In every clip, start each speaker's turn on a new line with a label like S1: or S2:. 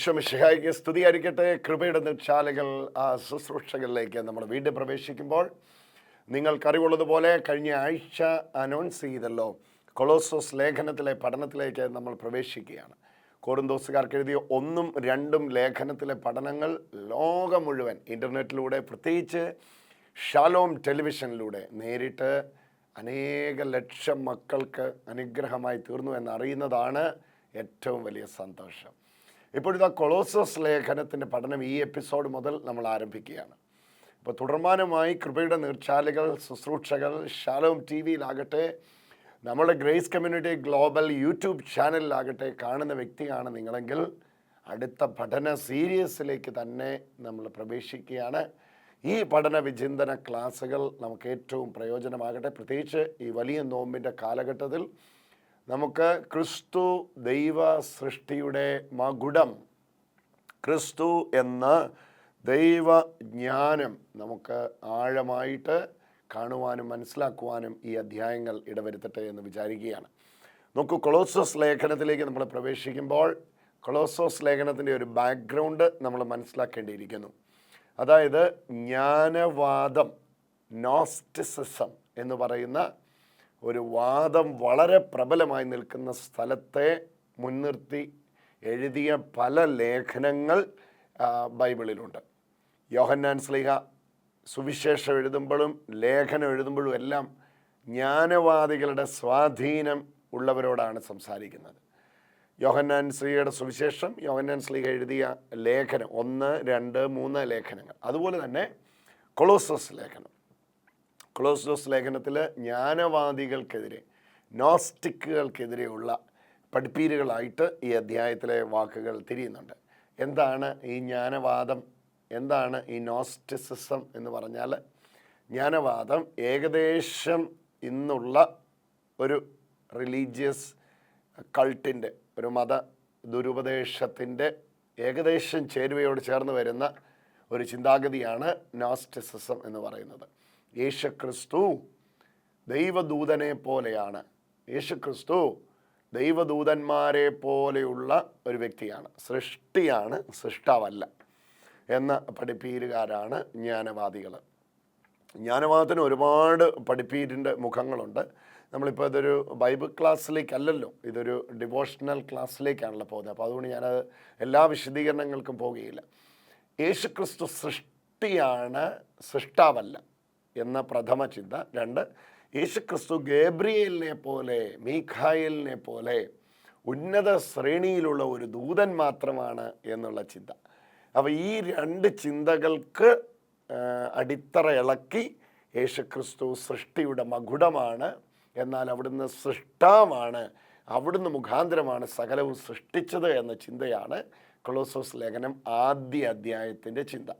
S1: വിശ്വമിഷഹായിക്ക് സ്തുതിയായിരിക്കട്ടെ. കൃപയുടെ നിക്ഷാലകൾ ആ ശുശ്രൂഷകളിലേക്ക് നമ്മൾ വീണ്ടും പ്രവേശിക്കുമ്പോൾ നിങ്ങൾക്കറിവുള്ളതുപോലെ കഴിഞ്ഞ ആഴ്ച അനൗൺസ് ചെയ്തല്ലോ. കൊളോസോസ് ലേഖനത്തിലെ പഠനത്തിലേക്ക് നമ്മൾ പ്രവേശിക്കുകയാണ്. കോറിന്തോസുകാർക്ക് എഴുതിയ ഒന്നും രണ്ടും ലേഖനത്തിലെ പഠനങ്ങൾ ലോകം മുഴുവൻ ഇന്റർനെറ്റിലൂടെ പ്രത്യേകിച്ച് ഷാലോം ടെലിവിഷനിലൂടെ നേരിട്ട് അനേക ലക്ഷം മക്കൾക്ക് അനുഗ്രഹമായി തീർന്നു എന്നറിയുന്നതാണ് ഏറ്റവും വലിയ സന്തോഷം. ഇപ്പോഴിതാ കൊളോസസ് ലേഖനത്തിന്റെ പഠനം ഈ എപ്പിസോഡ് മുതൽ നമ്മൾ ആരംഭിക്കുകയാണ്. അപ്പോൾ തുടർമാനമായി കൃപയുടെ നീർച്ചാലുകൾ ശുശ്രൂഷകൾ ഷാലോം ടി വിയിലാകട്ടെ നമ്മുടെ ഗ്രേസ് കമ്മ്യൂണിറ്റി ഗ്ലോബൽ യൂട്യൂബ് ചാനലിലാകട്ടെ കാണുന്ന വ്യക്തിയാണ് നിങ്ങളെങ്കിൽ അടുത്ത പഠന സീരീസിലേക്ക് തന്നെ നമ്മൾ പ്രവേശിക്കുകയാണ്. ഈ പഠന വിചിന്തന ക്ലാസ്സുകൾ നമുക്ക് ഏറ്റവും പ്രയോജനമാകട്ടെ. പ്രത്യേകിച്ച് ഈ വലിയ നോമ്പിന്റെ കാലഘട്ടത്തിൽ നമുക്ക് ക്രിസ്തു ദൈവ സൃഷ്ടിയുടെ മകുടം ക്രിസ്തു എന്ന ദൈവജ്ഞാനം നമുക്ക് ആഴമായിട്ട് കാണുവാനും മനസ്സിലാക്കുവാനും ഈ അധ്യായങ്ങൾ ഇടവരുത്തട്ടെ എന്ന് വിചാരിക്കുകയാണ്. നോക്കൂ കൊളോസോസ് ലേഖനത്തിലേക്ക് നമ്മൾ പ്രവേശിക്കുമ്പോൾ കൊളോസോസ് ലേഖനത്തിന്റെ ഒരു ബാക്ക്ഗ്രൗണ്ട് നമ്മൾ മനസ്സിലാക്കേണ്ടിയിരിക്കുന്നു. അതായത് ജ്ഞാനവാദം നോസ്റ്റിസിസം എന്ന് പറയുന്ന ഒരു വാദം വളരെ പ്രബലമായി നിൽക്കുന്ന സ്ഥലത്തെ മുൻനിർത്തി എഴുതിയ പല ലേഖനങ്ങൾ ബൈബിളിലുണ്ട്. യോഹന്നാൻ സ്ലിഹ സുവിശേഷം എഴുതുമ്പോഴും ലേഖനം എഴുതുമ്പോഴും എല്ലാം ജ്ഞാനവാദികളുടെ സ്വാധീനം ഉള്ളവരോടാണ് സംസാരിക്കുന്നത്. യോഹന്നാൻ സ്ലിഹയുടെ സുവിശേഷം യോഹന്നാൻ സ്ലിഹ എഴുതിയ ലേഖനം ഒന്ന് രണ്ട് മൂന്ന് ലേഖനങ്ങൾ. അതുപോലെ തന്നെ കൊളോസസ് ലേഖനം. കൊളോസോസ് ലേഖനത്തിൽ ജ്ഞാനവാദികൾക്കെതിരെ നോസ്റ്റിക്കുകൾക്കെതിരെയുള്ള പഠിപ്പീരുകളായിട്ട് ഈ അധ്യായത്തിലെ വാക്കുകൾ തിരിയുന്നുണ്ട്. എന്താണ് ഈ ജ്ഞാനവാദം? എന്താണ് ഈ നോസ്റ്റിസിസം എന്ന് പറഞ്ഞാൽ ജ്ഞാനവാദം ഏകദേശം ഇന്നുള്ള ഒരു റിലീജിയസ് കൾട്ടിന്റെ ഒരു മത ദുരുപദേശത്തിന്റെ ഏകദേശം ചേരുവയോട് ചേർന്ന് വരുന്ന ഒരു ചിന്താഗതിയാണ് നോസ്റ്റിസിസം എന്ന് പറയുന്നത്. യേശുക്രിസ്തു ദൈവദൂതനെ പോലെയാണ്. യേശുക്രിസ്തു ദൈവദൂതന്മാരെ പോലെയുള്ള ഒരു വ്യക്തിയാണ്. സൃഷ്ടിയാണ് സൃഷ്ടാവല്ല എന്ന പഠിപ്പീരുകാരാണ് ജ്ഞാനവാദികൾ. ജ്ഞാനവാദത്തിന് ഒരുപാട് പഠിപ്പീരിന്റെ മുഖങ്ങളുണ്ട്. നമ്മളിപ്പോൾ ഇതൊരു ബൈബിൾ ക്ലാസ്സിലേക്കല്ലല്ലോ ഇതൊരു ഡിവോഷണൽ ക്ലാസ്സിലേക്കാണല്ലോ പോകുന്നത്. അപ്പോൾ അതുകൊണ്ട് ഞാനത് എല്ലാ വിശദീകരണങ്ങൾക്കും പോകുകയില്ല യേശുക്രിസ്തു സൃഷ്ടിയാണ് സൃഷ്ടാവല്ല. എന്ന പ്രഥമ ചിന്ത. രണ്ട് യേശുക്രിസ്തു ഗേബ്രിയലിനെ പോലെ മീഖായലിനെ പോലെ ഉന്നത ശ്രേണിയിലുള്ള ഒരു ദൂതൻ മാത്രമാണ് എന്നുള്ള ചിന്ത. അപ്പോൾ ഈ രണ്ട് ചിന്തകൾക്ക് അടിത്തറ ഇളക്കി യേശുക്രിസ്തു സൃഷ്ടിയുടെ മകുടമാണ്. എന്നാൽ അവിടുന്ന് സൃഷ്ടാവാണ് അവിടുന്ന് മുഖാന്തരമാണ് സകലവും സൃഷ്ടിച്ചത് എന്ന ചിന്തയാണ് കൊളോസോസ് ലേഖനം ആദ്യ അധ്യായത്തിന്റെ ചിന്ത.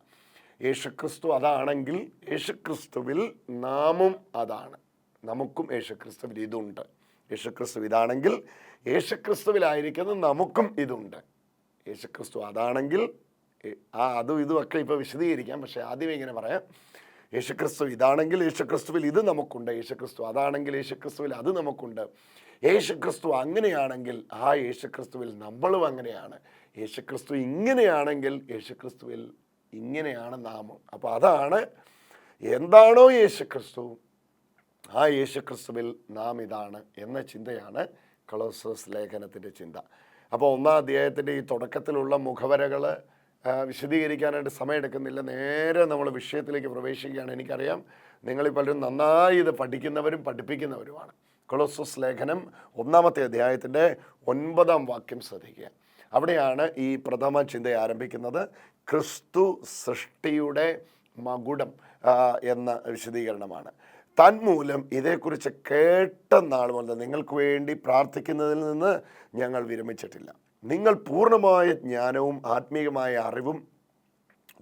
S1: യേശുക്രിസ്തു അതാണെങ്കിൽ യേശുക്രിസ്തുവിൽ നാമും അതാണ്. നമുക്കും യേശുക്രിസ്തുവിൽ ഇതുണ്ട്. യേശുക്രിസ്തു ഇതാണെങ്കിൽ യേശുക്രിസ്തുവിലായിരിക്കുന്ന നമുക്കും ഇതുണ്ട്. യേശുക്രിസ്തു അതാണെങ്കിൽ ആ അതും ഇതും ഒക്കെ ഇപ്പോൾ വിശദീകരിക്കാം. പക്ഷേ ആദ്യമേ ഇങ്ങനെ പറയാം. യേശുക്രിസ്തു ഇതാണെങ്കിൽ യേശുക്രിസ്തുവിൽ ഇത് നമുക്കുണ്ട്. യേശുക്രിസ്തു അതാണെങ്കിൽ യേശുക്രിസ്തുവിൽ അത് നമുക്കുണ്ട്. യേശുക്രിസ്തു അങ്ങനെയാണെങ്കിൽ ആ യേശുക്രിസ്തുവിൽ നമ്മളും അങ്ങനെയാണ്. യേശുക്രിസ്തു ഇങ്ങനെയാണെങ്കിൽ യേശുക്രിസ്തുവിൽ ഇങ്ങനെയാണ് നാമം. അപ്പോൾ അതാണ് എന്താണോ യേശുക്രിസ്തു ആ യേശുക്രിസ്തുവിൽ നാം ഇതാണ് എന്ന ചിന്തയാണ് കൊളോസസ് ലേഖനത്തിന്റെ ചിന്ത. അപ്പോൾ ഒന്നാം അധ്യായത്തിന്റെ ഈ തുടക്കത്തിലുള്ള മുഖവരകൾ വിശദീകരിക്കാനായിട്ട് സമയമെടുക്കുന്നില്ല. നേരെ നമ്മൾ വിഷയത്തിലേക്ക് പ്രവേശിക്കുകയാണ്. എനിക്കറിയാം നിങ്ങളിൽ പലരും നന്നായി ഇത് പഠിക്കുന്നവരും പഠിപ്പിക്കുന്നവരുമാണ്. കൊളോസസ് ലേഖനം ഒന്നാമത്തെ അധ്യായത്തിന്റെ ഒൻപതാം വാക്യം ശ്രദ്ധിക്കുക. അവിടെയാണ് ഈ പ്രഥമ ചിന്ത ആരംഭിക്കുന്നത്. ക്രിസ്തു സൃഷ്ടിയുടെ മകുടം എന്ന വിശദീകരണമാണ്. തന്മൂലം ഇതേക്കുറിച്ച് കേട്ട നാൾ മുതൽ നിങ്ങൾക്ക് വേണ്ടി പ്രാർത്ഥിക്കുന്നതിൽ നിന്ന് ഞങ്ങൾ വിരമിച്ചിട്ടില്ല. നിങ്ങൾ പൂർണമായ ജ്ഞാനവും ആത്മീയമായ അറിവും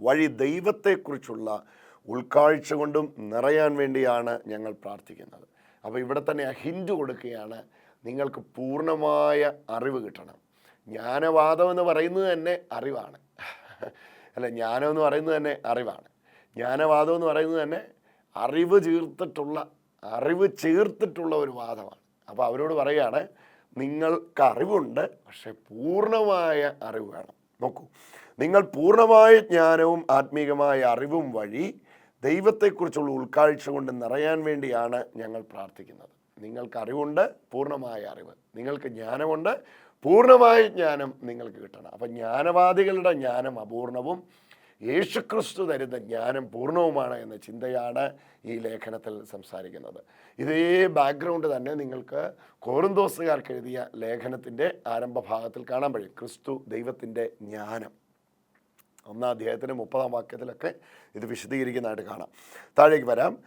S1: വഴി ദൈവത്തെക്കുറിച്ചുള്ള ഉൾക്കാഴ്ച കൊണ്ടും നിറയാൻ വേണ്ടിയാണ് ഞങ്ങൾ പ്രാർത്ഥിക്കുന്നത്. അപ്പോൾ ഇവിടെ തന്നെ ആ ഹിൻഡ് കൊടുക്കുകയാണ്. നിങ്ങൾക്ക് പൂർണമായ അറിവ് കിട്ടണം. ജ്ഞാനവാദം എന്ന് പറയുന്നത് തന്നെ അറിവാണ്. അല്ല ജ്ഞാനം എന്ന് പറയുന്നത് തന്നെ അറിവാണ്. ജ്ഞാനവാദം എന്ന് പറയുന്നത് തന്നെ അറിവ് ചേർത്തിട്ടുള്ള അറിവ് ചേർത്തിട്ടുള്ള ഒരു വാദമാണ്. അപ്പോൾ അവരോട് പറയുകയാണ് നിങ്ങൾക്ക് അറിവുണ്ട് പക്ഷെ പൂർണമായ അറിവ് വേണം. നോക്കൂ നിങ്ങൾ പൂർണമായ ജ്ഞാനവും ആത്മീകമായ അറിവും വഴി ദൈവത്തെക്കുറിച്ചുള്ള ഉൾക്കാഴ്ച കൊണ്ട് നിറയാൻ വേണ്ടിയാണ് ഞങ്ങൾ പ്രാർത്ഥിക്കുന്നത്. നിങ്ങൾക്ക് അറിവുണ്ട് പൂർണമായ അറിവ്. നിങ്ങൾക്ക് ജ്ഞാനമുണ്ട് പൂർണമായ ജ്ഞാനം നിങ്ങൾക്ക് കിട്ടണം. അപ്പം ജ്ഞാനവാദികളുടെ ജ്ഞാനം അപൂർണവും യേശുക്രിസ്തു തരുന്ന ജ്ഞാനം പൂർണവുമാണ് എന്ന ചിന്തയാണ് ഈ ലേഖനത്തിൽ സംസാരിക്കുന്നത്. ഇതേ ബാക്ക്ഗ്രൗണ്ട് തന്നെ നിങ്ങൾക്ക് കോറിന്തോസുകാർക്ക് എഴുതിയ ലേഖനത്തിന്റെ ആരംഭ ഭാഗത്തിൽ കാണാൻ കഴിയും ക്രിസ്തു ദൈവത്തിന്റെ ജ്ഞാനം. ഒന്നാം അധ്യായത്തിന് മുപ്പതാം വാക്യത്തിലൊക്കെ ഇത് വിശദീകരിക്കുന്നതായിട്ട് കാണാം. താഴേക്ക് വരാം.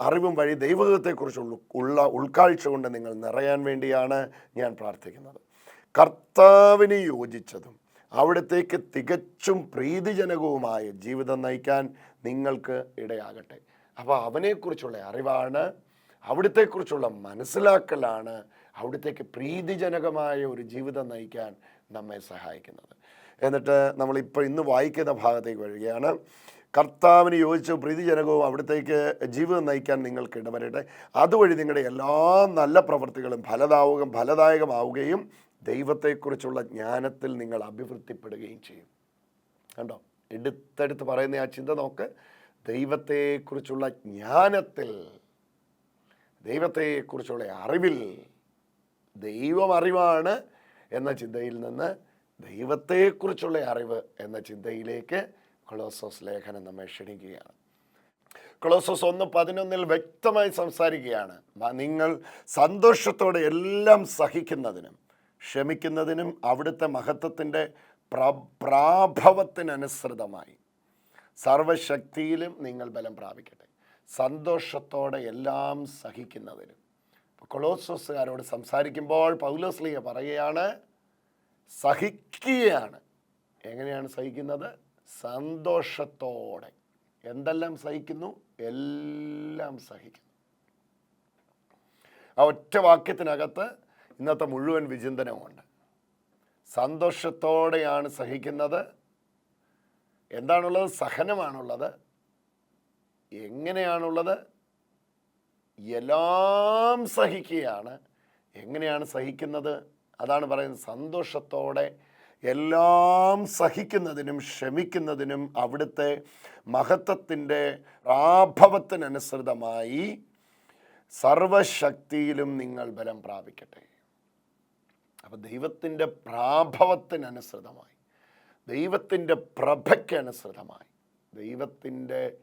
S1: അറിവും വഴി ദൈവത്തെക്കുറിച്ചുള്ള ഉള്ള ഉൾക്കാഴ്ച കൊണ്ട് നിങ്ങൾ നിറയാൻ വേണ്ടിയാണ് ഞാൻ പ്രാർത്ഥിക്കുന്നത്. കർത്താവിന് യോജിച്ചതും അവിടത്തേക്ക് തികച്ചും പ്രീതിജനകവുമായ ജീവിതം നയിക്കാൻ നിങ്ങൾക്ക് ഇടയാകട്ടെ. അപ്പോൾ അവനെക്കുറിച്ചുള്ള അറിവാണ് അവിടത്തെക്കുറിച്ചുള്ള മനസ്സിലാക്കലാണ് അവിടത്തേക്ക് പ്രീതിജനകമായ ഒരു ജീവിതം നയിക്കാൻ നമ്മെ സഹായിക്കുന്നത്. എന്നിട്ട് നമ്മൾ ഇപ്പോൾ ഇന്ന് വായിക്കുന്ന ഭാഗത്തേക്ക് വരികയാണ്. കർത്താവിന് യോജിച്ച പ്രീതിജനകവും അവിടത്തേക്ക് ജീവിതം നയിക്കാൻ നിങ്ങൾക്ക് ഇടവരട്ടെ. അതുവഴി നിങ്ങളുടെ എല്ലാ നല്ല പ്രവൃത്തികളും ഫലദാവുക ഫലദായകമാവുകയും ദൈവത്തെക്കുറിച്ചുള്ള ജ്ഞാനത്തിൽ നിങ്ങൾ അഭിവൃദ്ധിപ്പെടുകയും ചെയ്യും. കണ്ടോ? എടുത്തെടുത്ത് പറയുന്ന ആ ചിന്ത നോക്ക് ദൈവത്തെക്കുറിച്ചുള്ള ജ്ഞാനത്തിൽ ദൈവത്തെക്കുറിച്ചുള്ള അറിവിൽ ദൈവം അറിവാണ് എന്ന ചിന്തയിൽ നിന്ന് ദൈവത്തെക്കുറിച്ചുള്ള അറിവ് എന്ന ചിന്തയിലേക്ക് കൊളോസോസ് ലേഖനം നമ്മെ ക്ഷണിക്കുകയാണ്. കൊളോസോസ് ഒന്ന് പതിനൊന്നിൽ വ്യക്തമായി സംസാരിക്കുകയാണ്. നിങ്ങൾ സന്തോഷത്തോടെ എല്ലാം സഹിക്കുന്നതിനും ക്ഷമിക്കുന്നതിനും അവിടുത്തെ മഹത്വത്തിന്റെ പ്ര പ്രാഭവത്തിനനുസൃതമായി സർവശക്തിയിലും നിങ്ങൾ ബലം പ്രാപിക്കട്ടെ. സന്തോഷത്തോടെ എല്ലാം സഹിക്കുന്നതിനും. കൊളോസോസുകാരോട് സംസാരിക്കുമ്പോൾ പൗലോസ്ലിയ പറയുകയാണ് സഹിക്കുകയാണ്. എങ്ങനെയാണ് സഹിക്കുന്നത്? സന്തോഷത്തോടെ. എന്തെല്ലാം സഹിക്കുന്നു? എല്ലാം സഹിക്കുന്നു. ആ ഒറ്റ വാക്യത്തിനകത്ത് ഇന്നത്തെ മുഴുവൻ വിചിന്തനമുണ്ട് സന്തോഷത്തോടെയാണ് സഹിക്കുന്നത്. എന്താണുള്ളത്? സഹനമാണുള്ളത്. എങ്ങനെയാണുള്ളത്? എല്ലാം സഹിക്കുകയാണ്. എങ്ങനെയാണ് സഹിക്കുന്നത്? അതാണ് പറയുന്നത്. സന്തോഷത്തോടെ എല്ലാം സഹിക്കുന്നതിനും ക്ഷമിക്കുന്നതിനും അവിടുത്തെ മഹത്വത്തിന്റെ പ്രാഭവത്തിനനുസൃതമായി സർവശക്തിയിലും നിങ്ങൾ ബലം പ്രാപിക്കട്ടെ. അപ്പം ദൈവത്തിന്റെ പ്രാഭവത്തിനനുസൃതമായി. ദൈവത്തിന്റെ പ്രഭയ്ക്കനുസൃതമായി. ദൈവത്തിന്റെ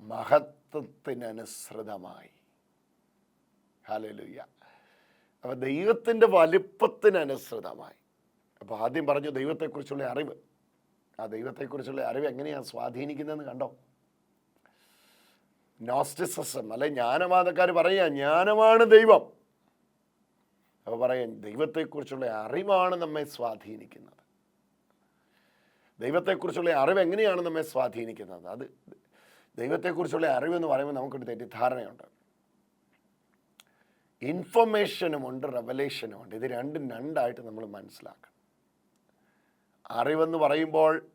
S1: മഹത്വത്തിനനുസൃതമായി. ഹാലലുയ്യ അപ്പം ദൈവത്തിന്റെ വലിപ്പത്തിനനുസൃതമായി. അപ്പോൾ ആദ്യം പറഞ്ഞു ദൈവത്തെക്കുറിച്ചുള്ള അറിവ്. ആ ദൈവത്തെക്കുറിച്ചുള്ള അറിവ് എങ്ങനെയാണ് സ്വാധീനിക്കുന്നതെന്ന് കണ്ടോ? നോസ്റ്റിസിസം അല്ലെ ജ്ഞാനവാദക്കാർ പറയുക ജ്ഞാനമാണ് ദൈവം. അപ്പോൾ പറയാം ദൈവത്തെക്കുറിച്ചുള്ള അറിവാണ് നമ്മെ സ്വാധീനിക്കുന്നത്. ദൈവത്തെക്കുറിച്ചുള്ള അറിവ് എങ്ങനെയാണ് നമ്മെ സ്വാധീനിക്കുന്നത്? അത് ദൈവത്തെക്കുറിച്ചുള്ള അറിവെന്ന് പറയുമ്പോൾ നമുക്കൊരു തെറ്റിദ്ധാരണയുണ്ട്. ഇൻഫർമേഷനുമുണ്ട് റെവലേഷനുമുണ്ട്. ഇത് രണ്ടും രണ്ടായിട്ട് നമ്മൾ മനസ്സിലാക്കണം. അറിവെന്ന് പറയുമ്പോൾ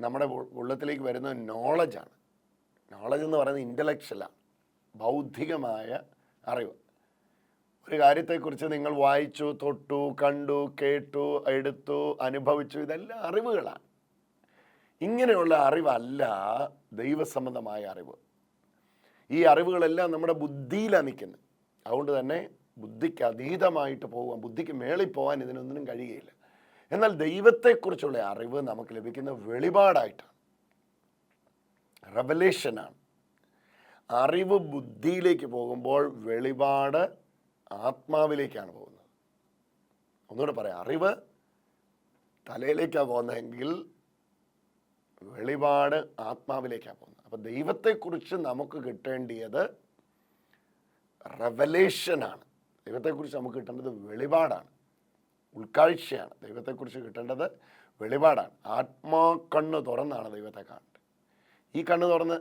S1: നമ്മുടെ ഉള്ളത്തിലേക്ക് വരുന്ന നോളജാണ് നോളജ് എന്ന് പറയുന്നത് ഇന്റലക്ച്വലാണ് ബൗദ്ധികമായ അറിവ്. ഒരു കാര്യത്തെക്കുറിച്ച് നിങ്ങൾ വായിച്ചു തൊട്ടു കണ്ടു കേട്ടു എടുത്തു അനുഭവിച്ചു. ഇതെല്ലാം അറിവുകളാണ്. ഇങ്ങനെയുള്ള അറിവല്ല ദൈവസംബന്ധമായ അറിവ്. ഈ അറിവുകളെല്ലാം നമ്മുടെ ബുദ്ധിയിലാണ് നിൽക്കുന്നത്. അതുകൊണ്ട് തന്നെ ബുദ്ധിക്ക് അതീതമായിട്ട് പോകാൻ ബുദ്ധിക്ക് മേളിൽ പോകാൻ ഇതിനൊന്നിനും കഴിയുകയില്ല. എന്നാൽ ദൈവത്തെക്കുറിച്ചുള്ള അറിവ് നമുക്ക് ലഭിക്കുന്ന വെളിപാടായിട്ടാണ്. റെവലേഷനാണ് അറിവ് ബുദ്ധിയിലേക്ക് പോകുമ്പോൾ വെളിപാട് ആത്മാവിലേക്കാണ് പോകുന്നത്. ഒന്നുകൂടെ പറയാം. അറിവ് തലയിലേക്കാണ് പോകുന്നതെങ്കിൽ വെളിപാട് ആത്മാവിലേക്കാണ് പോകുന്നത്. അപ്പം ദൈവത്തെക്കുറിച്ച് നമുക്ക് കിട്ടേണ്ടിയത് റെവലേഷനാണ്. ദൈവത്തെക്കുറിച്ച് നമുക്ക് കിട്ടേണ്ടത് വെളിപാടാണ്. ഉൾക്കാഴ്ചയാണ്. ദൈവത്തെക്കുറിച്ച് കിട്ടേണ്ടത് വെളിപാടാണ്. ആത്മാ കണ്ണ് തുറന്നാണ് ദൈവത്തെ കാണേണ്ടത്. ഈ കണ്ണ് തുറന്ന്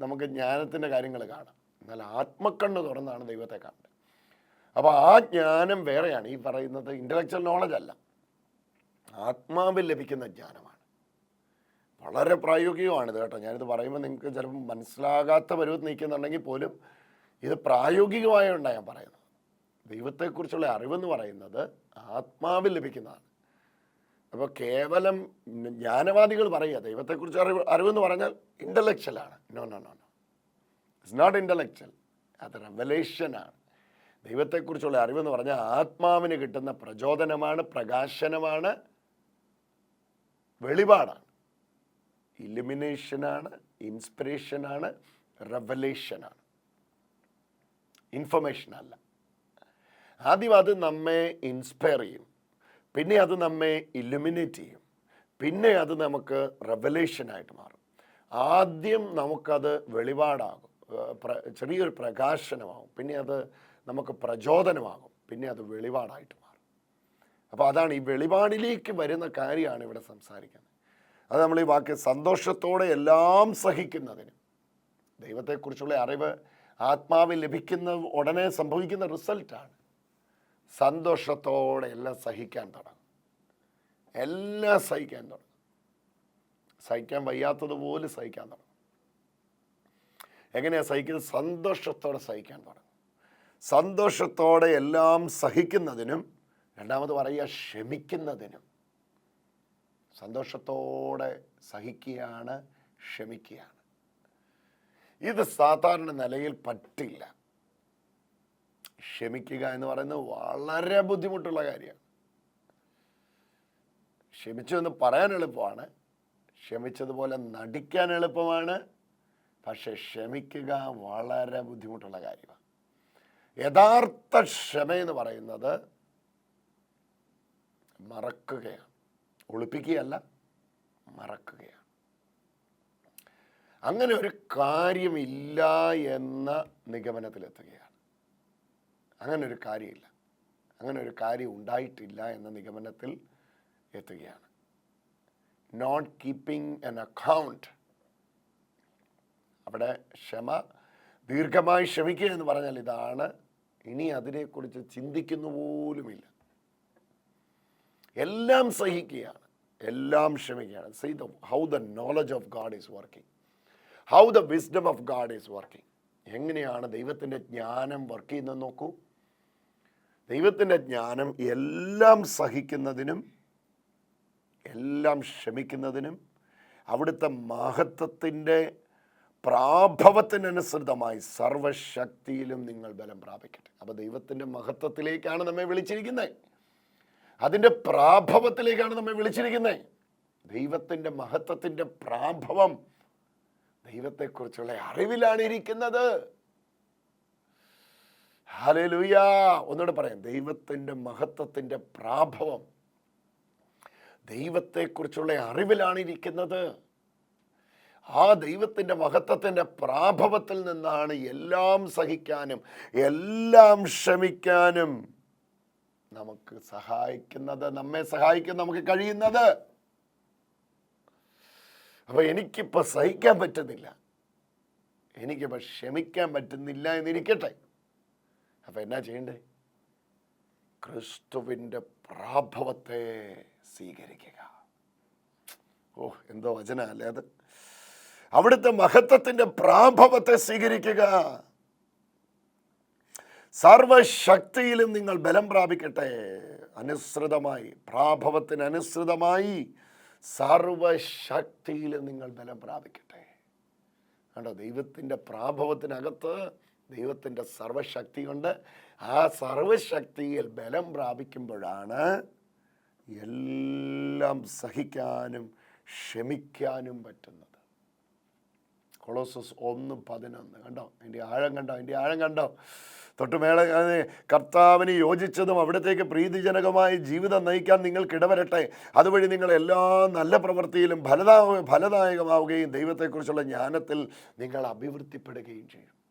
S1: നമുക്ക് ജ്ഞാനത്തിന്റെ കാര്യങ്ങൾ കാണാം. എന്നാൽ ആത്മക്കണ്ണ് തുറന്നാണ് ദൈവത്തെ കാണേണ്ടത്. അപ്പോൾ ആ ജ്ഞാനം വേറെയാണ്. ഈ പറയുന്നത് ഇന്റലക്ച്വൽ നോളജ് അല്ല. ആത്മാവിൽ ലഭിക്കുന്ന ജ്ഞാനമാണ്. വളരെ പ്രായോഗികമാണിത് കേട്ടോ. ഞാനിത് പറയുമ്പോൾ നിങ്ങൾക്ക് ചിലപ്പോൾ മനസ്സിലാകാത്ത പരുവത്തിൽ നിൽക്കുന്നുണ്ടെങ്കിൽ പോലും ഇത് പ്രായോഗികമായുണ്ടാണ് ഞാൻ പറയുന്നത്. ദൈവത്തെക്കുറിച്ചുള്ള അറിവെന്ന് പറയുന്നത് ആത്മാവിൽ ലഭിക്കുന്നതാണ്. അപ്പോൾ കേവലം ജ്ഞാനവാദികൾ പറയുക ദൈവത്തെക്കുറിച്ച് അറിവ് അറിവെന്ന് പറഞ്ഞാൽ ഇന്റലക്ച്വലാണ് no no no no it's not intellectual അത് റെവലേഷനാണ് ദൈവത്തെക്കുറിച്ചുള്ള അറിവെന്ന് പറഞ്ഞാൽ ആത്മാവിന് കിട്ടുന്ന പ്രചോദനമാണ് പ്രകാശനമാണ് വെളിപാടാണ്. ഇലിമിനേഷനാണ് ഇൻസ്പിറേഷനാണ് റെവലേഷനാണ് ഇൻഫർമേഷൻ അല്ല. ആദ്യം അത് നമ്മെ ഇൻസ്പയർ ചെയ്യും. പിന്നെ അത് നമ്മെ ഇലുമിനേറ്റ് ചെയ്യും. പിന്നെ അത് നമുക്ക് റെവലേഷനായിട്ട് മാറും. ആദ്യം നമുക്കത് വെളിപാടാകും. ചെറിയൊരു പ്രകാശനമാകും. പിന്നെ അത് നമുക്ക് പ്രചോദനമാകും. പിന്നെ അത് വെളിപാടായിട്ട് മാറും. അപ്പോൾ അതാണ് ഈ വെളിപാടിലേക്ക് വരുന്ന കാര്യമാണ് ഇവിടെ സംസാരിക്കുന്നത്. അത് നമ്മൾ ഈ വാക്ക് സന്തോഷത്തോടെ എല്ലാം സഹിക്കുന്നതിന്. ദൈവത്തെക്കുറിച്ചുള്ള അറിവ് ആത്മാവിൽ ലഭിക്കുന്ന ഉടനെ സംഭവിക്കുന്ന റിസൾട്ടാണ്. സന്തോഷത്തോടെ എല്ലാം സഹിക്കാൻ തുടങ്ങും. എല്ലാം സഹിക്കാൻ തുടങ്ങും. സഹിക്കാൻ വയ്യാത്തതുപോലെ സഹിക്കാൻ തുടങ്ങും. എങ്ങനെയാണ് സഹിക്കുന്നത്? സന്തോഷത്തോടെ സഹിക്കാൻ തുടങ്ങും. സന്തോഷത്തോടെ എല്ലാം സഹിക്കുന്നതിനും രണ്ടാമത് പറയുക ക്ഷമിക്കുന്നതിനും. സന്തോഷത്തോടെ സഹിക്കുകയാണ് ക്ഷമിക്കുകയാണ്. ഇത് സാധാരണ നിലയിൽ പറ്റില്ല. ക്ഷമിക്കുക എന്ന് പറയുന്നത് വളരെ ബുദ്ധിമുട്ടുള്ള കാര്യമാണ്. ക്ഷമിച്ചു എന്ന് പറയാൻ എളുപ്പമാണ്. ക്ഷമിച്ചതുപോലെ നടിക്കാൻ എളുപ്പമാണ്. പക്ഷെ ക്ഷമിക്കുക വളരെ ബുദ്ധിമുട്ടുള്ള കാര്യമാണ്. യഥാർത്ഥ ക്ഷമ എന്ന് പറയുന്നത് മറക്കുകയാണ്. ഒളിപ്പിക്കുകയല്ല മറക്കുകയാണ്. അങ്ങനെ ഒരു കാര്യമില്ല എന്ന നിഗമനത്തിലെത്തുകയാണ്. അങ്ങനെ ഒരു കാര്യമില്ല. അങ്ങനെ ഒരു കാര്യം ഉണ്ടായിട്ടില്ല എന്ന നിഗമനത്തിൽ എത്തുകയാണ്. നോട്ട് കീപ്പിംഗ് എൻ അക്കൗണ്ട് അവിടെ ക്ഷമ ദീർഘമായി ക്ഷമിക്കുക എന്ന് പറഞ്ഞാൽ ഇതാണ്. ഇനി അതിനെക്കുറിച്ച് ചിന്തിക്കുന്നു പോലുമില്ല. എല്ലാം സഹിക്കുകയാണ്. എല്ലാം ക്ഷമിക്കുകയാണ് see the how the knowledge of God is working how the wisdom of God is working എങ്ങനെയാണ് ദൈവത്തിന്റെ ജ്ഞാനം വർക്ക് ചെയ്യുന്നത് നോക്കൂ. ദൈവത്തിന്റെ ജ്ഞാനം എല്ലാം സഹിക്കുന്നതിനും എല്ലാം ക്ഷമിക്കുന്നതിനും അവിടുത്തെ മഹത്വത്തിന്റെ പ്രാഭവത്തിനനുസൃതമായി സർവശക്തിയിലും നിങ്ങൾ ബലം പ്രാപിക്കട്ടെ. അപ്പോൾ ദൈവത്തിന്റെ മഹത്വത്തിലേക്കാണ് നമ്മെ വിളിച്ചിരിക്കുന്നത് അതിന്റെ പ്രാഭവത്തിലേക്കാണ് നമ്മെ വിളിച്ചിരിക്കുന്നത് ദൈവത്തിന്റെ മഹത്വത്തിന്റെ പ്രാഭവം ദൈവത്തെക്കുറിച്ചുള്ള അറിവിലാണ് ഇരിക്കുന്നത്. ഹല്ലേലൂയ. ഒന്നുകൂടെ പറയാം. ദൈവത്തിന്റെ മഹത്വത്തിന്റെ പ്രാഭവം ദൈവത്തെക്കുറിച്ചുള്ള അറിവിലാണ് ഇരിക്കുന്നത്. ആ ദൈവത്തിന്റെ മഹത്വത്തിന്റെ പ്രാഭവത്തിൽ നിന്നാണ് എല്ലാം സഹിക്കാനും എല്ലാം ക്ഷമിക്കാനും നമുക്ക് സഹായിക്കുന്നത് നമ്മെ സഹായിക്കാൻ നമുക്ക് കഴിയുന്നത്. അപ്പോൾ എനിക്കിപ്പോൾ സഹിക്കാൻ പറ്റുന്നില്ല. എനിക്കിപ്പോൾ ക്ഷമിക്കാൻ പറ്റുന്നില്ല എന്നിരിക്കട്ടെ. അപ്പോൾ എന്നാ ചെയ്യണ്ടേ? ക്രിസ്തുവിന്റെ പ്രാഭവത്തെ സ്വീകരിക്കുക. ഓ എന്തോ വചന അല്ലേ അത്? അവിടുത്തെ മഹത്വത്തിന്റെ പ്രാഭവത്തെ സ്വീകരിക്കുക. സർവശക്തിയിലും നിങ്ങൾ ബലം പ്രാപിക്കട്ടെ. അനുസൃതമായി പ്രാഭവത്തിന് അനുസൃതമായി സർവശക്തിയിലും നിങ്ങൾ ബലം പ്രാപിക്കട്ടെ. കണ്ടോ ദൈവത്തിന്റെ പ്രാഭവത്തിനകത്ത് ദൈവത്തിന്റെ സർവശക്തി കൊണ്ട് ആ സർവശക്തിയിൽ ബലം പ്രാപിക്കുമ്പോഴാണ് എല്ലാം സഹിക്കാനും ക്ഷമിക്കാനും പറ്റുന്നത്. കൊളോസസ് ഒന്ന് പതിനൊന്ന്. കണ്ടോ? അതിന്റെ ആഴം കണ്ടോ? അതിന്റെ ആഴം കണ്ടോ? തൊട്ടുമേള കർത്താവിന് യോജിച്ചതും അവിടത്തേക്ക് പ്രീതിജനകമായി ജീവിതം നയിക്കാൻ നിങ്ങൾക്ക് ഇടവരട്ടെ. അതുവഴി നിങ്ങൾ എല്ലാ നല്ല പ്രവൃത്തിയിലും ഫലദാ ഫലദായകമാവുകയും ദൈവത്തെക്കുറിച്ചുള്ള ജ്ഞാനത്തിൽ നിങ്ങൾ അഭിവൃദ്ധിപ്പെടുകയും ചെയ്യും.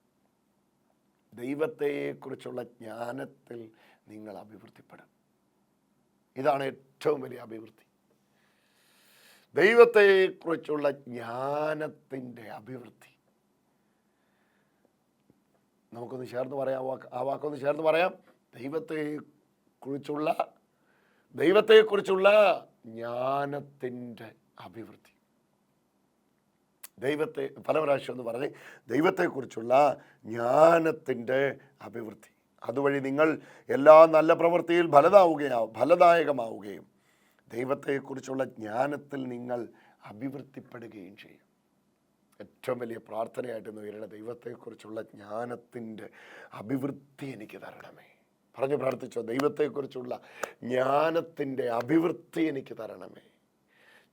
S1: ദൈവത്തെക്കുറിച്ചുള്ള ജ്ഞാനത്തിൽ നിങ്ങൾ അഭിവൃദ്ധിപ്പെടും. ഇതാണ് ഏറ്റവും വലിയ അഭിവൃദ്ധി. ദൈവത്തെക്കുറിച്ചുള്ള ജ്ഞാനത്തിന്റെ അഭിവൃദ്ധി. നമുക്കൊന്ന് ചേർന്ന് പറയാം ആ വാക്ക് വാക്കൊന്ന് ചേർന്ന് പറയാം. ദൈവത്തെ കുറിച്ചുള്ള ദൈവത്തെക്കുറിച്ചുള്ള ജ്ഞാനത്തിന്റെ അഭിവൃദ്ധി. ദൈവത്തെ പല പ്രാവശ്യം എന്ന് പറഞ്ഞ് ദൈവത്തെക്കുറിച്ചുള്ള ജ്ഞാനത്തിന്റെ അഭിവൃദ്ധി. അതുവഴി നിങ്ങൾ എല്ലാ നല്ല പ്രവൃത്തിയിൽ ഫലതാവുകയാവും ഫലദായകമാവുകയും ദൈവത്തെക്കുറിച്ചുള്ള ജ്ഞാനത്തിൽ നിങ്ങൾ അഭിവൃദ്ധിപ്പെടുകയും ചെയ്യും. ഏറ്റവും വലിയ പ്രാർത്ഥനയായിട്ട് ഉയരുടെ ദൈവത്തെക്കുറിച്ചുള്ള ജ്ഞാനത്തിന്റെ അഭിവൃദ്ധി എനിക്ക് തരണമേ. പറഞ്ഞു പ്രാർത്ഥിച്ചോ ദൈവത്തെക്കുറിച്ചുള്ള ജ്ഞാനത്തിന്റെ അഭിവൃദ്ധി എനിക്ക് തരണമേ.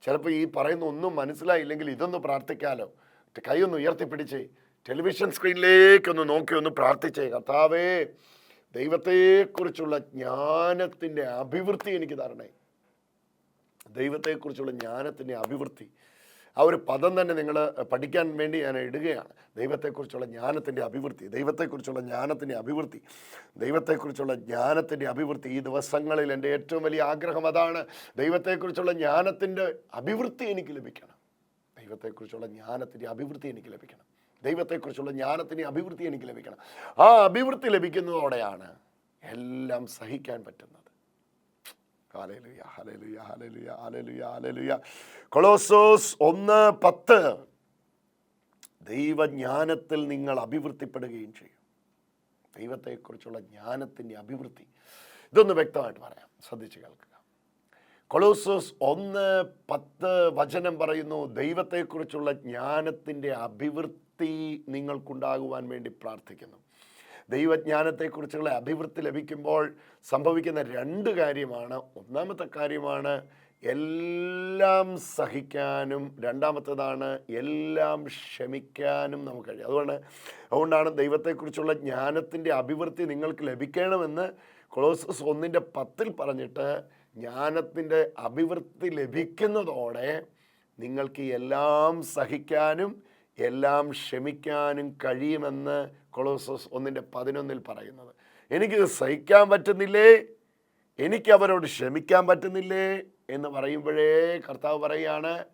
S1: ചിലപ്പോൾ ഈ പറയുന്ന ഒന്നും മനസ്സിലായില്ലെങ്കിൽ ഇതൊന്ന് പ്രാർത്ഥിക്കാലോ. കൈയൊന്ന് ഉയർത്തിപ്പിടിച്ച് ടെലിവിഷൻ സ്ക്രീനിലേക്കൊന്ന് നോക്കി ഒന്ന് പ്രാർത്ഥിച്ചേ. കർത്താവേ ദൈവത്തെക്കുറിച്ചുള്ള ജ്ഞാനത്തിന്റെ അഭിവൃദ്ധി എനിക്ക് തരണേ. ദൈവത്തെക്കുറിച്ചുള്ള ജ്ഞാനത്തിന്റെ അഭിവൃദ്ധി. ആ ഒരു പദം തന്നെ നിങ്ങൾ പഠിക്കാൻ വേണ്ടി ഞാൻ ഇടുകയാണ്. ദൈവത്തെക്കുറിച്ചുള്ള ജ്ഞാനത്തിന്റെ അഭിവൃദ്ധി ദൈവത്തെക്കുറിച്ചുള്ള ജ്ഞാനത്തിന്റെ അഭിവൃദ്ധി ദൈവത്തെക്കുറിച്ചുള്ള ജ്ഞാനത്തിന്റെ അഭിവൃദ്ധി ഈ ദിവസങ്ങളിൽ എന്റെ ഏറ്റവും വലിയ ആഗ്രഹം അതാണ്. ദൈവത്തെക്കുറിച്ചുള്ള ജ്ഞാനത്തിന്റെ അഭിവൃദ്ധി എനിക്ക് ലഭിക്കണം. ദൈവത്തെക്കുറിച്ചുള്ള ജ്ഞാനത്തിന്റെ അഭിവൃദ്ധി എനിക്ക് ലഭിക്കണം. ദൈവത്തെക്കുറിച്ചുള്ള ജ്ഞാനത്തിന്റെ അഭിവൃദ്ധി എനിക്ക് ലഭിക്കണം. ആ അഭിവൃദ്ധി ലഭിക്കുന്നതോടെയാണ് എല്ലാം സഹിക്കാൻ പറ്റുന്നത്. Hallelujah, hallelujah, hallelujah, hallelujah, hallelujah. കൊളോസോസ് ഒന്ന് പത്ത്. ദൈവജ്ഞാനത്തിൽ നിങ്ങൾ അഭിവൃദ്ധിപ്പെടുകയും ചെയ്യും. ദൈവത്തെക്കുറിച്ചുള്ള ജ്ഞാനത്തിന്റെ അഭിവൃദ്ധി. ഇതൊന്ന് വ്യക്തമായിട്ട് പറയാം. ശ്രദ്ധിച്ച് കേൾക്കുക. കൊളോസോസ് ഒന്ന് പത്ത് വചനം പറയുന്നു ദൈവത്തെക്കുറിച്ചുള്ള ജ്ഞാനത്തിന്റെ അഭിവൃദ്ധി നിങ്ങൾക്കുണ്ടാകുവാൻ വേണ്ടി പ്രാർത്ഥിക്കുന്നു. ദൈവജ്ഞാനത്തെക്കുറിച്ചുള്ള അഭിവൃദ്ധി ലഭിക്കുമ്പോൾ സംഭവിക്കുന്ന രണ്ട് കാര്യമാണ്. ഒന്നാമത്തെ കാര്യമാണ് എല്ലാം സഹിക്കാനും രണ്ടാമത്തേതാണ് എല്ലാം ക്ഷമിക്കാനും നമുക്ക് കഴിയും. അതുകൊണ്ട് അതുകൊണ്ടാണ് ദൈവത്തെക്കുറിച്ചുള്ള ജ്ഞാനത്തിന്റെ അഭിവൃദ്ധി നിങ്ങൾക്ക് ലഭിക്കണമെന്ന് കൊളോസസ് ഒന്നിന്റെ പത്തിൽ പറഞ്ഞിട്ട് ജ്ഞാനത്തിന്റെ അഭിവൃദ്ധി ലഭിക്കുന്നതോടെ നിങ്ങൾക്ക് എല്ലാം സഹിക്കാനും എല്ലാം ക്ഷമിക്കാനും കഴിയുമെന്ന് കൊളോസസ് ഒന്നിന്റെ പതിനൊന്നിൽ പറയുന്നത്. എനിക്കിത് സഹിക്കാൻ പറ്റുന്നില്ലേ? എനിക്ക് അവരോട് ക്ഷമിക്കാൻ പറ്റുന്നില്ലേ? എന്ന് പറയുമ്പോഴേ കർത്താവ് പറയുകയാണ്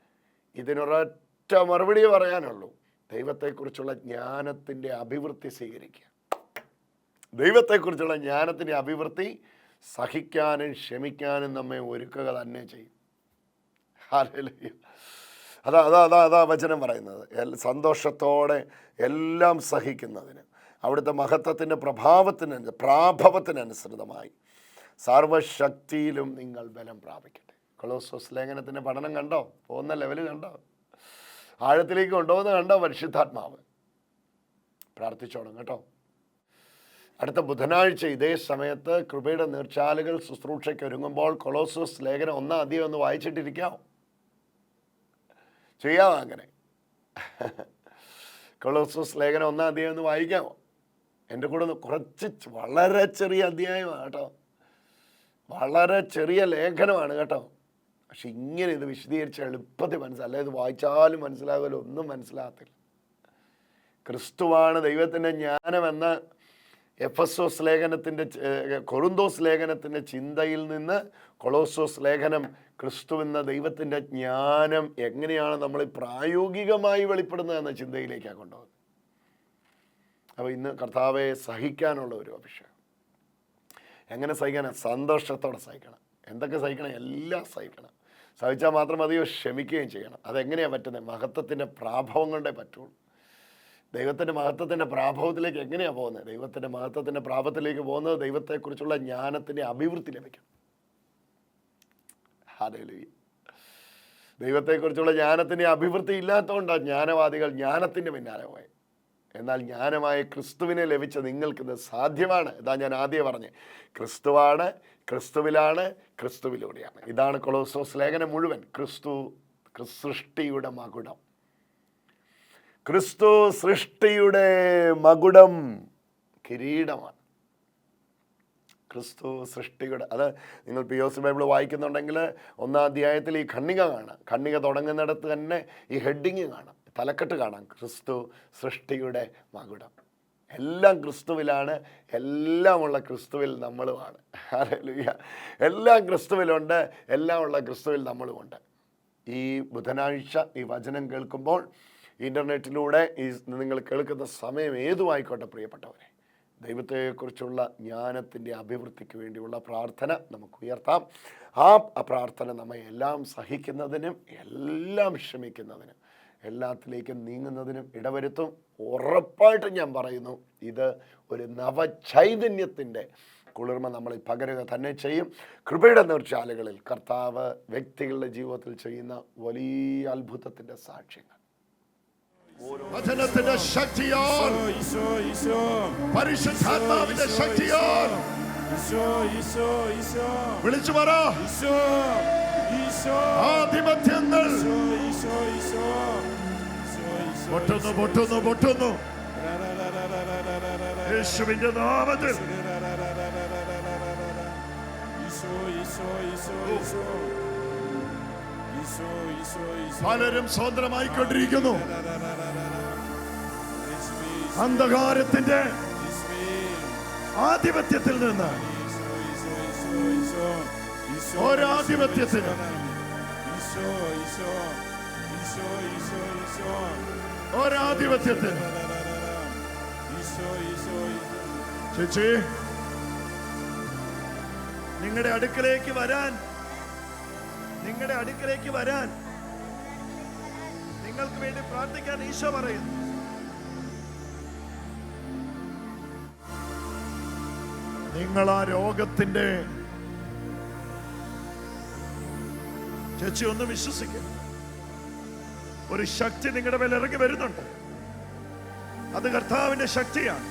S1: ഇതിനൊരൊറ്റ മറുപടി പറയാനുള്ളൂ. ദൈവത്തെക്കുറിച്ചുള്ള ജ്ഞാനത്തിന്റെ അഭിവൃദ്ധി സ്വീകരിക്കുക. ദൈവത്തെക്കുറിച്ചുള്ള ജ്ഞാനത്തിന്റെ അഭിവൃദ്ധി സഹിക്കാനും ക്ഷമിക്കാനും നമ്മെ ഒരുക്കുക തന്നെ ചെയ്യും. ഹല്ലേലൂയ. അതാ അതാ അതാ അതാ വചനം പറയുന്നത്. സന്തോഷത്തോടെ എല്ലാം സഹിക്കുന്നതിന്. അവിടുത്തെ മഹത്വത്തിന്റെ പ്രഭാവത്തിന് പ്രാഭവത്തിനനുസൃതമായി സർവശക്തിയിലും നിങ്ങൾ ബലം പ്രാപിക്കട്ടെ. കൊളോസോസ് ലേഖനത്തിന്റെ പഠനം കണ്ടോ? പോകുന്ന ലെവൽ കണ്ടോ? ആഴത്തിലേക്ക് കൊണ്ടുപോകുന്ന കണ്ടോ? പരിശുദ്ധാത്മാവ്? പ്രാർത്ഥിച്ചോണം കേട്ടോ. അടുത്ത ബുധനാഴ്ച ഇതേ സമയത്ത് കൃപയുടെ നീർച്ചാലുകൾ ശുശ്രൂഷയ്ക്ക് ഒരുങ്ങുമ്പോൾ കൊളോസോസ് ലേഖനം ഒന്നാം അധികം ഒന്ന് വായിച്ചിട്ടിരിക്കാമോ ചെയ്യാമോ അങ്ങനെ? കൊളോസോസ് ലേഖനം ഒന്നാം അധ്യായം ഒന്ന് വായിക്കാമോ എന്റെ കൂടെ ഒന്ന് കുറച്ച് വളരെ ചെറിയ അധ്യായമാണ് കേട്ടോ. വളരെ ചെറിയ ലേഖനമാണ് കേട്ടോ. പക്ഷെ ഇങ്ങനെ ഇത് വിശദീകരിച്ച എളുപ്പത്തിൽ മനസ്സിലായി ഇത് വായിച്ചാലും മനസ്സിലാകുമല്ലോ ഒന്നും മനസ്സിലാകത്തില്ല. ക്രിസ്തുവാണ് ദൈവത്തിന്റെ ജ്ഞാനം ജ്ഞാനമെന്ന എഫസോസ് ലേഖനത്തിന്റെ കൊറുന്തോസ് ലേഖനത്തിന്റെ ചിന്തയിൽ നിന്ന് കൊളോസോസ് ലേഖനം ക്രിസ്തു എന്ന ദൈവത്തിന്റെ ജ്ഞാനം എങ്ങനെയാണ് നമ്മൾ പ്രായോഗികമായി വെളിപ്പെടുന്നത് എന്ന ചിന്തയിലേക്കാണ് കൊണ്ടുപോകുന്നത്. അപ്പോൾ ഇന്ന് കർത്താവെ സഹിക്കാനുള്ള ഒരു അഭിഷേകം. എങ്ങനെ സഹിക്കണം? സന്തോഷത്തോടെ സഹിക്കണം. എന്തൊക്കെ സഹിക്കണം? എല്ലാം സഹിക്കണം. സഹിച്ചാൽ മാത്രം അതിയോ ക്ഷമിക്കുകയും ചെയ്യണം. അതെങ്ങനെയാണ് പറ്റുന്നത്? മഹത്വത്തിന്റെ പ്രാഭവം കൊണ്ടേ പറ്റുള്ളൂ. ദൈവത്തിന്റെ മഹത്വത്തിന്റെ പ്രാഭവത്തിലേക്ക് എങ്ങനെയാണ് പോകുന്നത്? ദൈവത്തിന്റെ മഹത്വത്തിന്റെ പ്രാഭവത്തിലേക്ക് പോകുന്നത് ദൈവത്തെക്കുറിച്ചുള്ള ജ്ഞാനത്തിന്റെ അഭിവൃദ്ധി ഹല്ലേലൂയ. ദൈവത്തെക്കുറിച്ചുള്ള ജ്ഞാനത്തിന്റെ അഭിവൃദ്ധി ഇല്ലാത്തതുകൊണ്ടാണ് ജ്ഞാനവാദികൾ ജ്ഞാനത്തിന്റെ പിന്നാലെ പോയത്. എന്നാൽ ജ്ഞാനമായ ക്രിസ്തുവിനെ ലഭിച്ച നിങ്ങൾക്കിത് സാധ്യമാണ്. ഇതാ ഞാൻ ആദ്യം പറഞ്ഞത് ക്രിസ്തുവാണ് ക്രിസ്തുവിലാണ് ക്രിസ്തുവിലൂടെയാണ്. ഇതാണ് കൊളോസോസ് ലേഖനം മുഴുവൻ. ക്രിസ്തു സൃഷ്ടിയുടെ മകുടം. ക്രിസ്തു സൃഷ്ടിയുടെ മകുടം കിരീടമാണ്. ക്രിസ്തു സൃഷ്ടിയുടെ അത് നിങ്ങൾ പി ഒ സി ബൈബിൾ വായിക്കുന്നുണ്ടെങ്കിൽ ഒന്നാം അധ്യായത്തിൽ ഈ ഖണ്ണിക കാണാം. ഖണ്ണിക തുടങ്ങുന്നിടത്ത് തന്നെ ഈ ഹെഡിങ് കാണാം. തലക്കെട്ട് കാണാം. ക്രിസ്തു സൃഷ്ടിയുടെ മകുടം. എല്ലാം ക്രിസ്തുവിലാണ്. എല്ലാമുള്ള ക്രിസ്തുവിൽ നമ്മളുമാണ്. എല്ലാം ക്രിസ്തുവിലുണ്ട്. എല്ലാമുള്ള ക്രിസ്തുവിൽ നമ്മളുമുണ്ട്. ഈ ബുധനാഴ്ച ഈ വചനം കേൾക്കുമ്പോൾ ഇന്റർനെറ്റിലൂടെ ഈ നിങ്ങൾ കേൾക്കുന്ന സമയം ഏതുമായിക്കോട്ടെ പ്രിയപ്പെട്ടവരെ? ദൈവത്തെക്കുറിച്ചുള്ള ജ്ഞാനത്തിന്റെ അഭിവൃദ്ധിക്ക് വേണ്ടിയുള്ള പ്രാർത്ഥന നമുക്ക് ഉയർത്താം. ആ പ്രാർത്ഥന നമ്മെ എല്ലാം സഹിക്കുന്നതിനും എല്ലാം ക്ഷമിക്കുന്നതിനും എല്ലാത്തിലേക്കും നീങ്ങുന്നതിനും ഇടവരുത്തും. ഉറപ്പായിട്ടും ഞാൻ പറയുന്നു ഇത് ഒരു നവചൈതന്യത്തിന്റെ കുളിർമ നമ്മളിൽ പകരുക തന്നെ ചെയ്യും. കൃപയുടെ നീർച്ചാലുകളിൽ കർത്താവ് വ്യക്തികളുടെ ജീവിതത്തിൽ ചെയ്യുന്ന വലിയ അത്ഭുതത്തിന്റെ സാക്ഷ്യങ്ങൾ.
S2: വചനത്തിന്റെ
S3: ഈശോ
S2: പരിശുദ്ധാത്മാവിന്റെ
S3: ഈശോ
S2: വിളിച്ചു പറ ആധിപത്യങ്ങൾ പൊട്ടുന്നു പൊട്ടുന്നു പൊട്ടുന്നു യേശുവിന്റെ നാമത്തിൽ
S3: ഈശോ ഈശോ ഈശോ ഈശോ
S2: പലരും സ്വതന്ത്രമായിക്കൊണ്ടിരിക്കുന്നു. അന്ധകാരത്തിന്റെ ആധിപത്യത്തിൽ നിന്ന്. ഒരാധിപത്യത്തിന്. ഒരാധിപത്യത്തിന്. ചേച്ചി നിങ്ങളുടെ അടുക്കലേക്ക് വരാൻ നിങ്ങളുടെ അടുക്കലേക്ക് വരാൻ നിങ്ങൾക്ക് വേണ്ടി പ്രാർത്ഥിക്കാൻ ഈശോ പറയുന്നു. നിങ്ങൾ ആ രോഗത്തിന്റെ ചേച്ചി ഒന്ന് വിശ്വസിക്കും. ഒരു ശക്തി നിങ്ങളുടെ മേൽ ഇറങ്ങി വരുന്നുണ്ട്. അത് കർത്താവിന്റെ ശക്തിയാണ്.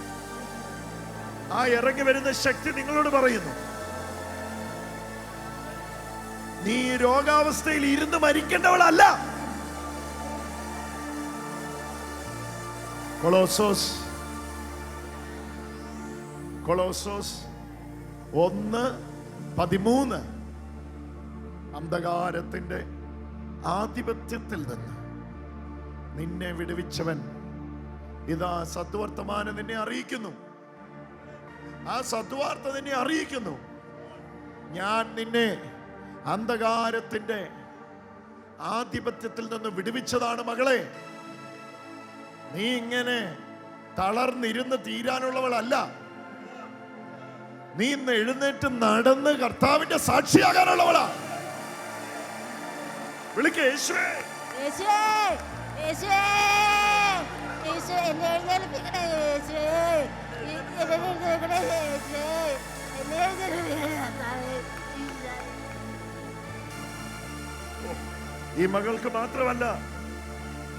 S2: ആ ഇറങ്ങി വരുന്ന ശക്തി നിങ്ങളോട് പറയുന്നു. നീ രോഗാവസ്ഥയിൽ ഇരുന്ന് മരിക്കേണ്ടവളല്ല. കൊളോസോസ്. കൊളോസോസ് ഒന്ന് പതിമൂന്ന്. അന്ധകാരത്തിന്റെ ആധിപത്യത്തിൽ നിന്ന് നിന്നെ വിടുവിച്ചവൻ ഇതാ സദ്വർത്തമാനം നിന്നെ അറിയിക്കുന്നു. ആ സദ്വാർത്ത നിന്നെ അറിയിക്കുന്നു. ഞാൻ നിന്നെ അന്ധകാരത്തിന്റെ ആധിപത്യത്തിൽ നിന്ന് വിടുവിച്ചതാണ് മകളെ. നീ ഇങ്ങനെ തളർന്നിരുന്ന് തീരാനുള്ളവളല്ല. നീ ഇന്ന് എഴുന്നേറ്റ് നടന്ന് കർത്താവിന്റെ സാക്ഷിയാകാനുള്ളവളാ. വിളിക്ക
S4: ഈ
S2: മകൾക്ക് മാത്രമല്ല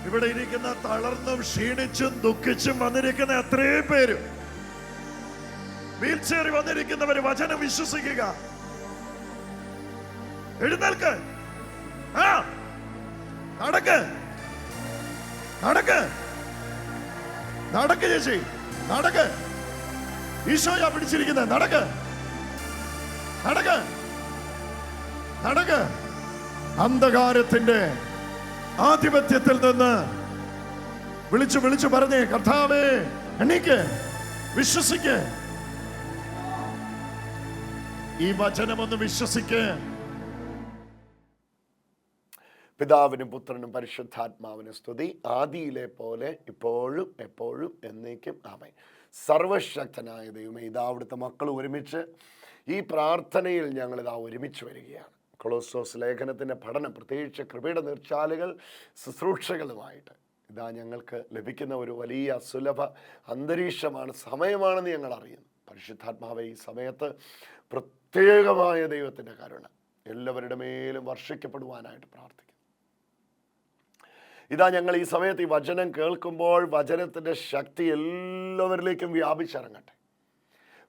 S2: ഇവിടെ ഇരിക്കുന്ന തളർന്നും ക്ഷീണിച്ചും ദുഃഖിച്ചും വന്നിരിക്കുന്ന എത്രയും പേര്. വീൽ ചെയറിൽ വന്നിരിക്കുന്നവര് വചനം വിശ്വസിക്കുക. എഴുന്നേൽക്ക്. ആ നടക്ക്. നടക്ക്. നടക്ക് ചേച്ചി നടക്ക്. ഈശോയാ പിടിച്ചിരിക്കുന്നത് നടക്ക്. നടക്ക്. നടക്ക്. അന്ധകാരത്തിന്റെ ആധിപത്യത്തിൽ നിന്ന് വിളിച്ചു വിളിച്ചു പറഞ്ഞേ കർത്താവേ എണീക്ക് വിശ്വസിക്ക്. ഈ വചനമൊന്ന് വിശ്വസിക്ക്.
S1: പിതാവിനും പുത്രനും പരിശുദ്ധാത്മാവിനും സ്തുതി. ആദിയിലെ പോലെ ഇപ്പോഴും എപ്പോഴും എന്നേക്കും ആമേ സർവശക്തനായ ദൈവമേ ഇതാ അവിടുത്തെ മക്കൾ ഒരുമിച്ച് ഈ പ്രാർത്ഥനയിൽ ഞങ്ങളിതാ ഒരുമിച്ച് വരികയാണ്. കൊളോസോസ് ലേഖനത്തിന്റെ പഠനം പ്രത്യേകിച്ച് കൃപയുടെ നീർച്ചാലുകൾ ശുശ്രൂഷകളുമായിട്ട്. ഇതാ ഞങ്ങൾക്ക് ലഭിക്കുന്ന ഒരു വലിയ സുലഭ അന്തരീക്ഷമാണ് സമയമാണെന്ന് ഞങ്ങൾ അറിയുന്നു. പരിശുദ്ധാത്മാവ് ഈ സമയത്ത് പ്രത്യേകമായ ദൈവത്തിന്റെ കരുണ എല്ലാവരുടെ മേലും വർഷിക്കപ്പെടുവാനായിട്ട് പ്രാർത്ഥിക്കുന്നു. ഇതാ ഞങ്ങൾ ഈ സമയത്ത് ഈ വചനം കേൾക്കുമ്പോൾ വചനത്തിന്റെ ശക്തി എല്ലാവരിലേക്കും വ്യാപിച്ചിറങ്ങട്ടെ.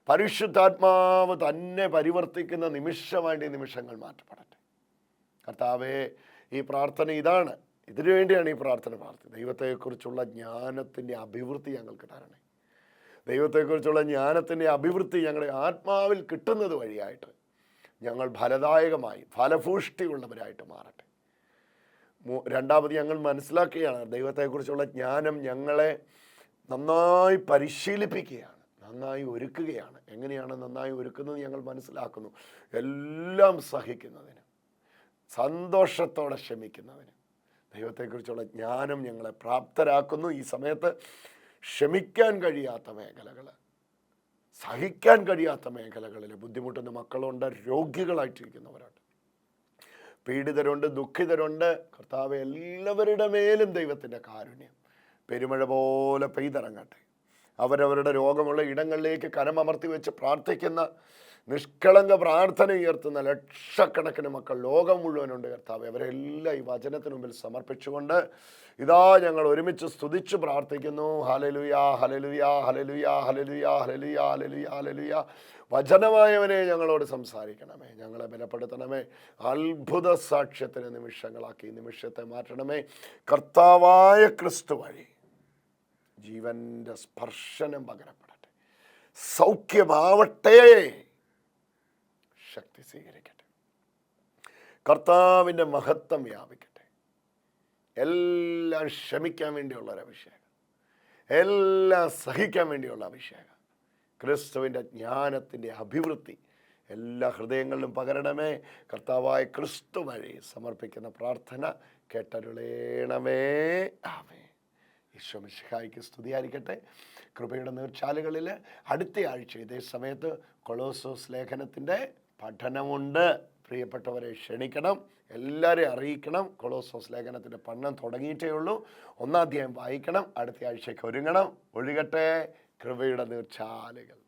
S1: പരിശുദ്ധാത്മാവ് തന്നെ പരിവർത്തിക്കുന്ന നിമിഷമായിട്ട് ഈ നിമിഷങ്ങൾ മാറ്റപ്പെടട്ടെ. കർത്താവേ ഈ പ്രാർത്ഥന ഇതാണ്. ഇതിനു വേണ്ടിയാണ് ഈ പ്രാർത്ഥന പ്രാർത്ഥന ദൈവത്തെക്കുറിച്ചുള്ള ജ്ഞാനത്തിന്റെ അഭിവൃദ്ധി ഞങ്ങൾക്ക് തരണേ. ദൈവത്തെക്കുറിച്ചുള്ള ജ്ഞാനത്തിന്റെ അഭിവൃദ്ധി ഞങ്ങളുടെ ആത്മാവിൽ കിട്ടുന്നത് വഴിയായിട്ട് ഞങ്ങൾ ഫലദായകമായി ഫലഭൂഷ്ടിയുള്ളവരായിട്ട് മാറട്ടെ. രണ്ടാമത് ഞങ്ങൾ മനസ്സിലാക്കുകയാണ് ദൈവത്തെക്കുറിച്ചുള്ള ജ്ഞാനം ഞങ്ങളെ നന്നായി പരിശീലിപ്പിക്കുകയാണ്. നന്നായി ഒരുക്കുകയാണ്. എങ്ങനെയാണ് നന്നായി ഒരുക്കുന്നത് ഞങ്ങൾ മനസ്സിലാക്കുന്നു. എല്ലാം സഹിക്കുന്നതിന് സന്തോഷത്തോടെ ക്ഷമിക്കുന്നതിന് ദൈവത്തെക്കുറിച്ചുള്ള ജ്ഞാനം ഞങ്ങളെ പ്രാപ്തരാക്കുന്നു. ഈ സമയത്ത് ക്ഷമിക്കാൻ കഴിയാത്ത മേഖലകൾ സഹിക്കാൻ കഴിയാത്ത മേഖലകളിൽ ബുദ്ധിമുട്ടുന്ന മക്കളുണ്ട് രോഗികളായിട്ടിരിക്കുന്നവരുണ്ട്. പീഡിതരുണ്ട് ദുഃഖിതരുണ്ട്. കർത്താവ് എല്ലാവരുടെ മേലും ദൈവത്തിന്റെ കാരുണ്യം. പെരുമഴ പോലെ പെയ്തിറങ്ങട്ടെ. അവരവരുടെ രോഗമുള്ള ഇടങ്ങളിലേക്ക് കരമമർത്തി വെച്ച് പ്രാർത്ഥിക്കുന്ന നിഷ്കളങ്ക പ്രാർത്ഥന ഉയർത്തുന്ന ലക്ഷക്കണക്കിന് മക്കൾ ലോകം മുഴുവനുണ്ട് കർത്താവ്. അവരെല്ലാം ഈ വചനത്തിന് മുമ്പിൽ സമർപ്പിച്ചുകൊണ്ട് ഇതാ ഞങ്ങൾ ഒരുമിച്ച് സ്തുതിച്ച് പ്രാർത്ഥിക്കുന്നു. Hallelujah hallelujah hallelujah hallelujah hallelujah hallelujah hallelujah വചനമായവനെ ഞങ്ങളോട് സംസാരിക്കണമേ. ഞങ്ങളെ ബലപ്പെടുത്തണമേ. അത്ഭുത സാക്ഷ്യത്തിന് നിമിഷങ്ങളാക്കി നിമിഷത്തെ മാറ്റണമേ. കർത്താവായ ക്രിസ്തു വഴി ജീവന്റെ സ്പർശനം പകരപ്പെടട്ടെ. സൗഖ്യമാവട്ടെ. ശക്തി സ്വീകരിക്കട്ടെ. കർത്താവിന്റെ മഹത്വം വ്യാപിക്കട്ടെ. എല്ലാം ക്ഷമിക്കാൻ വേണ്ടിയുള്ള ഒരു അഭിഷേകം. എല്ലാം സഹിക്കാൻ വേണ്ടിയുള്ള അഭിഷേകം. ക്രിസ്തുവിന്റെ ജ്ഞാനത്തിന്റെ അഭിവൃദ്ധി എല്ലാ ഹൃദയങ്ങളിലും പകരണമേ. കർത്താവായ ക്രിസ്തു വഴി സമർപ്പിക്കുന്ന പ്രാർത്ഥന കേട്ടരുളേണമേ. ആമേ ഈശോ മിശിഹായിക്ക് സ്തുതിയായിരിക്കട്ടെ. കൃപയുടെ നീർച്ചാലുകളിൽ അടുത്ത ആഴ്ച ഇതേ സമയത്ത് കൊളോസോസ് ലേഖനത്തിന്റെ പഠനമുണ്ട്. പ്രിയപ്പെട്ടവരെ ക്ഷണിക്കണം എല്ലാവരെയും അറിയിക്കണം. കൊളോസോസ് ലേഖനത്തിന്റെ പഠനം തുടങ്ങിയിട്ടേ ഉള്ളൂ. ഒന്നാം അധ്യായം വായിക്കണം അടുത്ത ആഴ്ചയ്ക്ക് ഒരുങ്ങണം. ഒഴുകട്ടെ കൃപയുടെ നീർച്ചാലുകൾ.